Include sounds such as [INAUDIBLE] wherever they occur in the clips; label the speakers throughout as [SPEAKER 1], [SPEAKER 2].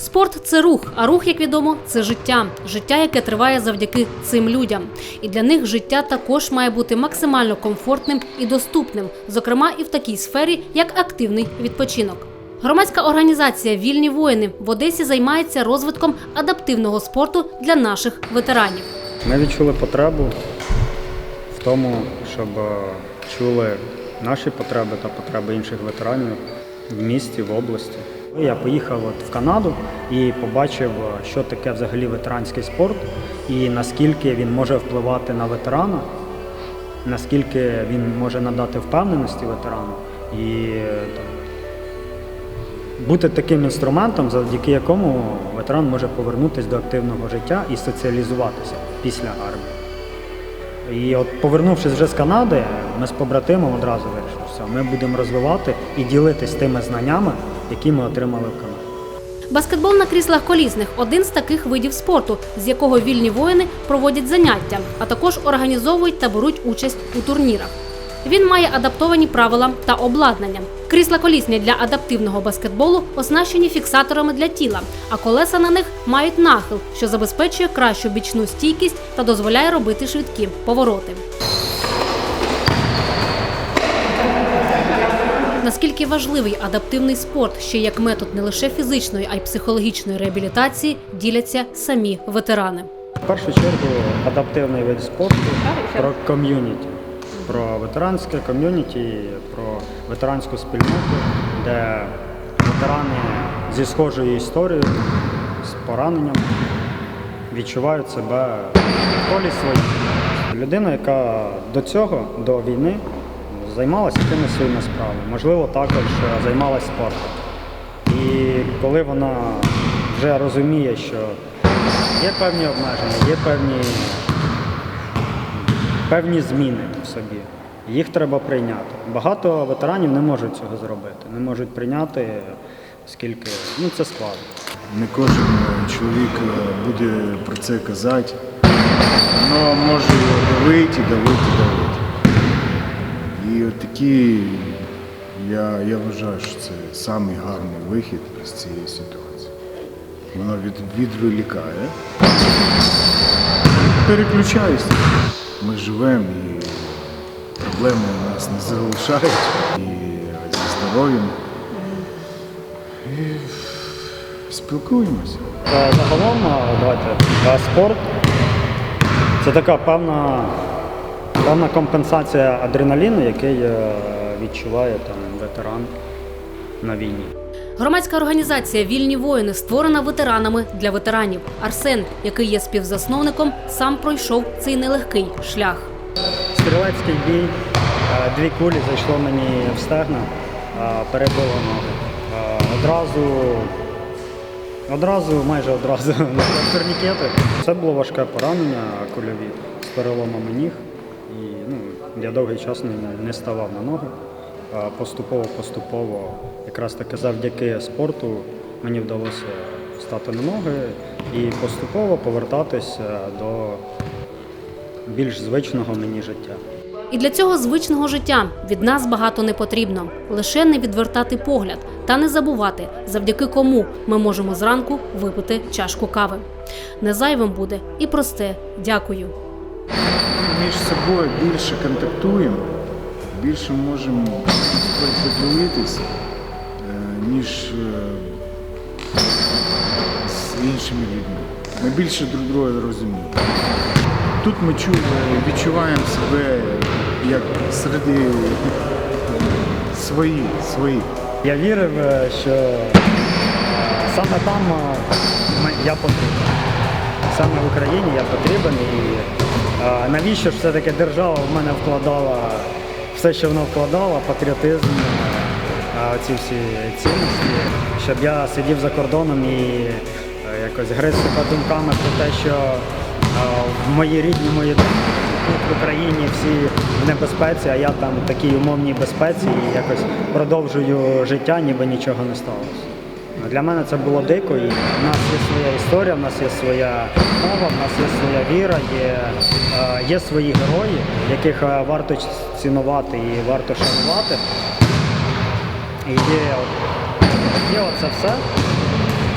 [SPEAKER 1] Спорт це рух, а рух, як відомо, це життя. Життя, яке триває завдяки цим людям. І для них життя також має бути максимально комфортним і доступним, зокрема і в такій сфері, як активний відпочинок. Громадська організація Вільні воїни в Одесі займається розвитком адаптивного спорту для наших ветеранів.
[SPEAKER 2] Ми відчули потребу в тому, щоб е, чули наші потреби та потреби інших ветеранів в місті, в області. Я поїхав от в Канаду і побачив, е, що таке взагалі ветеранський спорт і наскільки він може впливати на ветерана, наскільки він може надати впевненості ветерану і е, там, бути таким інструментом, завдяки якому ветеран може повернутися до активного життя і соціалізуватися після армії. І от повернувшись вже з Канади, ми з побратимом одразу вирішили, все, ми будемо розвивати і ділитись тими знаннями, які ми отримали в Канаді.
[SPEAKER 1] Баскетбол на кріслах колісних один з таких видів спорту, з якого вільні воїни проводять заняття, а також організовують та беруть участь у турнірах. Він має адаптовані правила та обладнання. Крісла колісні для адаптивного баскетболу оснащені фіксаторами для тіла, а колеса на них мають нахил, що забезпечує кращу бічну стійкість та дозволяє робити швидкі повороти. Наскільки важливий адаптивний спорт ще як метод не лише фізичної, а й психологічної реабілітації, діляться самі ветерани.
[SPEAKER 2] В першу чергу адаптивний вид спорту про ком'юніті, про ветеранське ком'юніті, про ветеранську спільноту, де ветерани зі схожою історією, з пораненням відчувають себе в ролі своїх. Людина, яка до цього, до війни, займалася якимись своїми справами, можливо, також е, займалася спортом. І коли вона вже розуміє, що є певні обмеження, є певні, певні зміни в собі, їх треба прийняти. Багато ветеранів не можуть цього зробити, не можуть прийняти, оскільки ну, це складно.
[SPEAKER 3] Не кожен е, чоловік е, буде про це казати. Воно може його давити, давити, давити. І от такі, я, я вважаю, що це самий гарний вихід з цієї ситуації. Воно від, відволікає. Переключаюся. Ми живемо і проблеми у нас не залишають. І зі здоров'ям. І спілкуємося.
[SPEAKER 2] Загалом, давайте, спорт це така певна, певна компенсація адреналіну, який е, відчуває там, ветеран на війні.
[SPEAKER 1] Громадська організація Вільні воїни створена ветеранами для ветеранів. Арсен, який є співзасновником, сам пройшов цей нелегкий шлях.
[SPEAKER 2] Стрілецький бій, е, дві кулі зайшло мені в стегна, е, перебило ноги. Одразу, одразу, майже одразу [LAUGHS] на турнікети. Це було важке поранення кульові з переломами ніг. І ну, я довгий час не, не ставав на ноги. Поступово-поступово, якраз таки завдяки спорту, мені вдалося встати на ноги і поступово повертатися до більш звичного мені життя.
[SPEAKER 1] І для цього звичного життя від нас багато не потрібно. Лише не відвертати погляд та не забувати, завдяки кому ми можемо зранку випити чашку кави. Не зайвим буде і просте дякую.
[SPEAKER 3] Між собою більше контактуємо, більше можемо поділитися, е, ніж е, з іншими людьми. Ми більше друг друга розуміємо. Тут ми відчуваємо себе як серед своїх, своїх.
[SPEAKER 2] Я вірив, е, що е, саме там е, я потрібен. Саме в Україні я потрібен. І е, навіщо ж все-таки держава в мене вкладала все, що вона вкладала, патріотизм, ці всі цінності, щоб я сидів за кордоном і е, якось гриз себе думками про те, що в моїй рідній моїй тут в Україні всі в небезпеці, а я там в такій умовній безпеці і якось продовжую життя, ніби нічого не сталося. Для мене це було дико, і в нас є своя історія, в нас є своя мова, в нас є своя віра, є, е, є свої герої, яких е, варто цінувати і варто шанувати. І є, є оце все.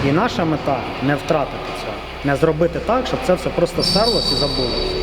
[SPEAKER 2] І наша мета не втратити цього, не зробити так, щоб це все просто стерлося і забулося.